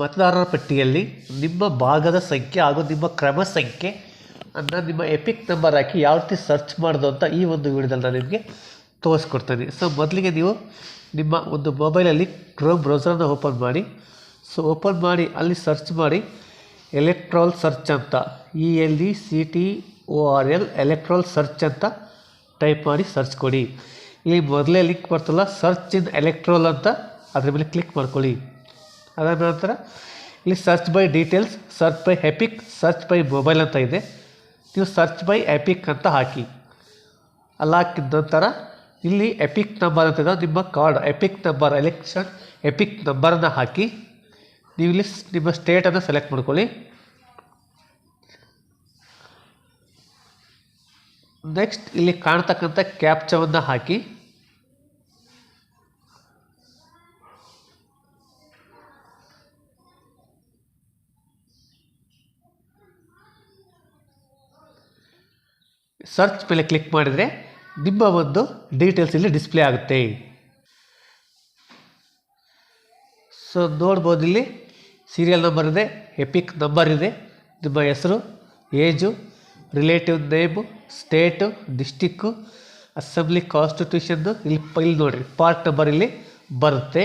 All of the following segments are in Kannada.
ಮತದಾರರ ಪಟ್ಟಿಯಲ್ಲಿ ನಿಮ್ಮ ಭಾಗದ ಸಂಖ್ಯೆ ಹಾಗೂ ನಿಮ್ಮ ಕ್ರಮ ಸಂಖ್ಯೆ ಅನ್ನು ನಿಮ್ಮ ಎಪಿಕ್ ನಂಬರ್ ಹಾಕಿ ಯಾವ ರೀತಿ ಸರ್ಚ್ ಮಾಡೋದು ಅಂತ ಈ ಒಂದು ವಿಡಿಯೋದಲ್ಲಿ ನಾನು ನಿಮಗೆ ತೋರಿಸ್ಕೊಡ್ತೀನಿ. ಸೊ ಮೊದಲಿಗೆ ನೀವು ನಿಮ್ಮ ಒಂದು ಮೊಬೈಲಲ್ಲಿ ಕ್ರೋಮ್ ಬ್ರೌಸರನ್ನು ಓಪನ್ ಮಾಡಿ. ಸೊ ಓಪನ್ ಮಾಡಿ, ಅಲ್ಲಿ ಸರ್ಚ್ ಮಾಡಿ ಎಲೆಕ್ಟ್ರಾಲ್ ಸರ್ಚ್ ಅಂತ E L E C T O R L electoral search ಅಂತ ಟೈಪ್ ಮಾಡಿ ಸರ್ಚ್ ಕೊಡಿ. ಇಲ್ಲಿ ಮೊದಲೇ ಲಿಂಕ್ ಬರ್ತಲ್ಲ ಸರ್ಚ್ ಇನ್ ಎಲೆಕ್ಟ್ರೋಲ್ ಅಂತ, ಅದ್ರ ಮೇಲೆ ಕ್ಲಿಕ್ ಮಾಡ್ಕೊಳ್ಳಿ. ಅದಾದ ನಂತರ ಇಲ್ಲಿ search by details search by EPIC search by mobile ಅಂತ ಇದೆ. ನೀವು ಸರ್ಚ್ ಬೈ ಎಪಿಕ್ ಅಂತ ಹಾಕಿ. ಅಲ್ಲಿ ಹಾಕಿದ ನಂತರ ಇಲ್ಲಿ ಎಪಿಕ್ ನಂಬರ್ ಅಂತ ನಿಮ್ಮ card EPIC number election EPIC ನಂಬರನ್ನು ಹಾಕಿ. ನೀವು ಇಲ್ಲಿ ನಿಮ್ಮ ಸ್ಟೇಟನ್ನು ಸೆಲೆಕ್ಟ್ ಮಾಡ್ಕೊಳ್ಳಿ. ನೆಕ್ಸ್ಟ್ ಇಲ್ಲಿ ಕಾಣ್ತಕ್ಕಂಥ ಕ್ಯಾಪ್ಚವನ್ನು ಹಾಕಿ. ಸರ್ಚ್ ಮೇಲೆ ಕ್ಲಿಕ್ ಮಾಡಿದರೆ ನಿಮ್ಮ ಒಂದು ಡೀಟೇಲ್ಸ್ ಇಲ್ಲಿ ಡಿಸ್ಪ್ಲೇ ಆಗುತ್ತೆ. ಸೊ ನೋಡ್ಬೋದು ಇಲ್ಲಿ ಸೀರಿಯಲ್ ನಂಬರ್ ಇದೆ ಎಪಿಕ್ ನಂಬರ್ ಇದೆ, ನಿಮ್ಮ ಹೆಸರು age relative name state district assembly constitution ಇಲ್ಲಿ ಇಲ್ಲಿ ನೋಡಿರಿ ಪಾರ್ಟ್ ನಂಬರ್ ಇಲ್ಲಿ ಬರುತ್ತೆ.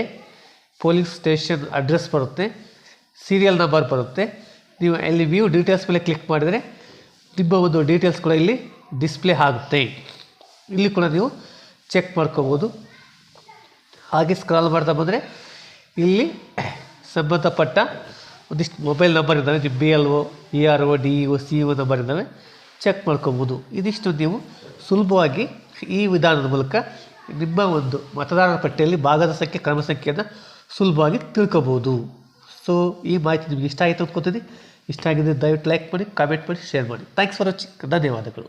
ಪೋಲಿಂಗ್ ಸ್ಟೇಷನ್ ಅಡ್ರೆಸ್ ಬರುತ್ತೆ ಸೀರಿಯಲ್ ನಂಬರ್ ಬರುತ್ತೆ. ನೀವು ಇಲ್ಲಿ ವ್ಯೂ ಡೀಟೇಲ್ಸ್ ಮೇಲೆ ಕ್ಲಿಕ್ ಮಾಡಿದರೆ ನಿಮ್ಮ ಒಂದು ಡೀಟೇಲ್ಸ್ ಕೂಡ ಇಲ್ಲಿ ಡಿಸ್ಪ್ಲೇ ಆಗುತ್ತೆ. ಇಲ್ಲಿ ಕೂಡ ನೀವು ಚೆಕ್ ಮಾಡ್ಕೋಬೋದು. ಹಾಗೆ ಸ್ಕ್ರಾಲ್ ಮಾಡ್ತಾ ಬಂದರೆ ಇಲ್ಲಿ ಸಂಬಂಧಪಟ್ಟ ಒಂದಿಷ್ಟು ಮೊಬೈಲ್ ನಂಬರ್ ಇದ್ದಾವೆ. ನಿಮ್ಮ B L O E R O D E O C O number ಇದ್ದಾವೆ. ಚೆಕ್ ಮಾಡ್ಕೋಬೋದು. ಇದಿಷ್ಟು ನೀವು ಸುಲಭವಾಗಿ ಈ ವಿಧಾನದ ಮೂಲಕ ನಿಮ್ಮ ಒಂದು ಮತದಾರರ ಪಟ್ಟಿಯಲ್ಲಿ ಭಾಗದ ಸಂಖ್ಯೆ, ಕ್ರಮ ಸಂಖ್ಯೆಯನ್ನು ಸುಲಭವಾಗಿ ತಿಳ್ಕೋಬೋದು. ಸೊ ಈ ಮಾಹಿತಿ ನಿಮಗೆ ಇಷ್ಟ ಆಯಿತು ಅಂದ್ಕೊತೀನಿ. ಇಷ್ಟ ಆಗಿದ್ದರೆ ದಯವಿಟ್ಟು ಲೈಕ್ ಮಾಡಿ ಕಾಮೆಂಟ್ ಮಾಡಿ ಶೇರ್ ಮಾಡಿ. ಥ್ಯಾಂಕ್ಸ್ ಫಾರ್ ವಾಚಿಂಗ್ ಧನ್ಯವಾದಗಳು.